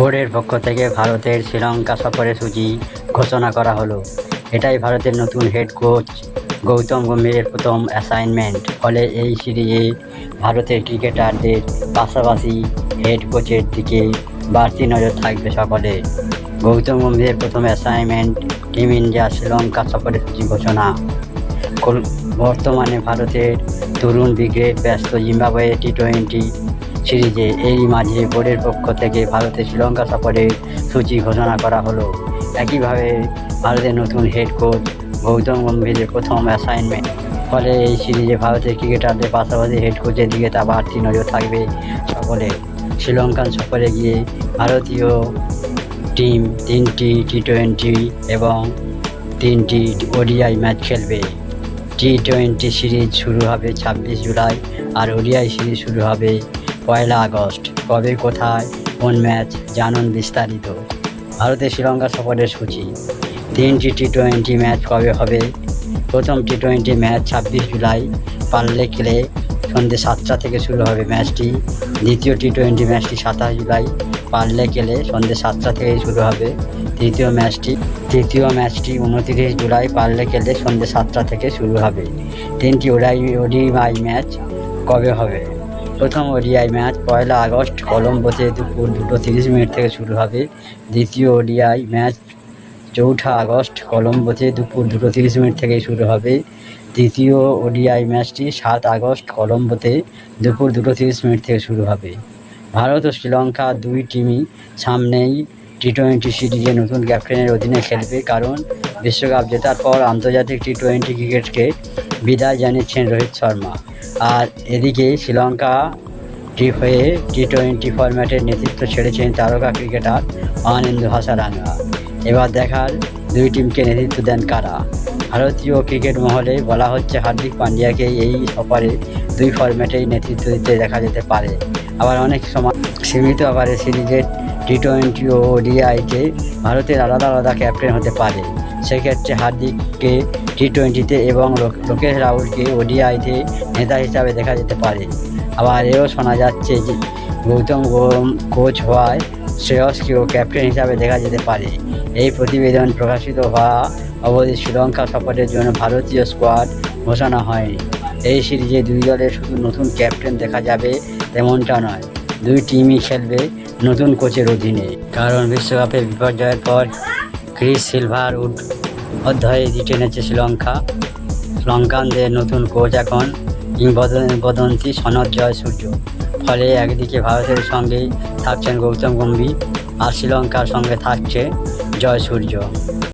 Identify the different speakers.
Speaker 1: বোর্ডের পক্ষ থেকে ভারতের শ্রীলঙ্কা সফরের সূচি ঘোষণা করা হলো। এটাই ভারতের নতুন হেড কোচ গৌতম গম্ভীরের প্রথম অ্যাসাইনমেন্ট ফলে এই সিরিজে ভারতের ক্রিকেটারদের পাশাপাশি হেড কোচের দিকে বাড়তি নজর থাকবে সকলে। গৌতম গম্ভীরের প্রথম অ্যাসাইনমেন্ট টিম ইন্ডিয়া শ্রীলঙ্কা সফরের সূচি ঘোষণা। বর্তমানে ভারতের তরুণ ব্রিগেড ব্যস্ত জিম্বাবুয়ে টি টোয়েন্টি সিরিজে এরই মাঝে বোর্ডের পক্ষ থেকে ভারতের শ্রীলঙ্কা সফরের সূচি ঘোষণা করা হলো। একইভাবে ভারতের নতুন হেড কোচ গৌতম গম্ভীরের প্রথম অ্যাসাইনমেন্ট ফলে এই সিরিজে ভারতের ক্রিকেটারদের পাশাপাশি হেড কোচের দিকে তা বাড়তি নজর থাকবে সকলে। শ্রীলঙ্কান সফরে গিয়ে ভারতীয় টিম তিনটি টি টোয়েন্টি এবং তিনটি ওডিআই ম্যাচ খেলবে। টি টোয়েন্টি সিরিজ শুরু হবে ছাব্বিশ জুলাই আর ওডিআই সিরিজ শুরু হবে পয়লা আগস্ট, কবে কোথায়, কোন ম্যাচ, জানুন বিস্তারিত। ভারতের শ্রীলঙ্কা সফরের সূচি। তিনটি টি টোয়েন্টি ম্যাচ কবে হবে? প্রথম টি টোয়েন্টি ম্যাচ ছাব্বিশ জুলাই, পারলে খেলে সন্ধ্যে সাতটা থেকে শুরু হবে ম্যাচটি। দ্বিতীয় টি টোয়েন্টি ম্যাচটি সাতাশ জুলাই, পারলে খেলে সন্ধ্যে সাতটা থেকে শুরু হবে তৃতীয় ম্যাচটি। তৃতীয় ম্যাচটি উনতিরিশ জুলাই, পারলে খেলে সন্ধ্যে সাতটা থেকে শুরু হবে। তিনটি ওডাই ওডিআই ম্যাচ কবে হবে? প্রথম ওডিআই ম্যাচ, পয়লা আগস্ট কলম্বোতে দুপুর দুটো তিরিশ মিনিট থেকে শুরু হবে। দ্বিতীয় ওডিআই ম্যাচ, চৌঠা আগস্ট কলম্বোতে দুপুর দুটো তিরিশ মিনিট থেকে শুরু হবে। তৃতীয় ওডিআই ম্যাচটি সাত আগস্ট, কলম্বোতে দুপুর দুটো তিরিশ মিনিট থেকে শুরু হবে। ভারত ও শ্রীলঙ্কা দুই টিমই সামনেই টি টোয়েন্টি সিরিজে নতুন ক্যাপ্টেনের অধীনে খেলবে, কারণ বিশ্বকাপ জেতার পর আন্তর্জাতিক টি টোয়েন্টি ক্রিকেটকে বিদায় জানিয়েছেন রোহিত শর্মা। আর এদিকে শ্রীলঙ্কা টি হয়ে টি টোয়েন্টি ফরম্যাটের নেতৃত্ব ছেড়েছেন তারকা ক্রিকেটার আনন্দ হাসারাঙ্গা। এবার দেখার দুই টিমকে নেতৃত্ব দেন কারা? ভারতীয় ক্রিকেট মহলে বলা হচ্ছে হার্দিক পান্ডিয়াকে এই সফরে দুই ফরম্যাটেই নেতৃত্ব দিতে দেখা যেতে পারে। আবার অনেক সময় সীমিত আকারে সিরিজের টি টোয়েন্টি ও ওডিআইতে ভারতের আলাদা আলাদা ক্যাপ্টেন হতে পারে। সেক্ষেত্রে হার্দিককে টি টোয়েন্টিতে এবং লোক- লোকেশ রাহুলকে ওডিআইতে নেতা হিসাবে দেখা যেতে পারে। আবার এও শোনা যাচ্ছে যে গৌতম কোচ হওয়ায় শ্রেয়সকেও ক্যাপ্টেন হিসাবে দেখা যেতে পারে। এই প্রতিবেদন প্রকাশিত হওয়া অবধি শ্রীলঙ্কা সফরের জন্য ভারতীয় স্কোয়াড ঘোষণা হয়নি। এই সিরিজে দুই দলের শুধু নতুন ক্যাপ্টেন দেখা যাবে তেমনটা নয়, দুই টিমই খেলবে নতুন কোচের অধীনে। কারণ বিশ্বকাপে বিপর্যয়ের পর ক্রিস সিলভার উড অধ্যায়ে জিতে এনেছে শ্রীলঙ্কা। শ্রীলঙ্কানদের নতুন কোচ এখন কিংবদন্তি সনদ জয় সূর্য। ফলে একদিকে ভারতের সঙ্গেই থাকছেন গৌতম গম্ভীর আর শ্রীলঙ্কার সঙ্গে থাকছে জয় সূর্য।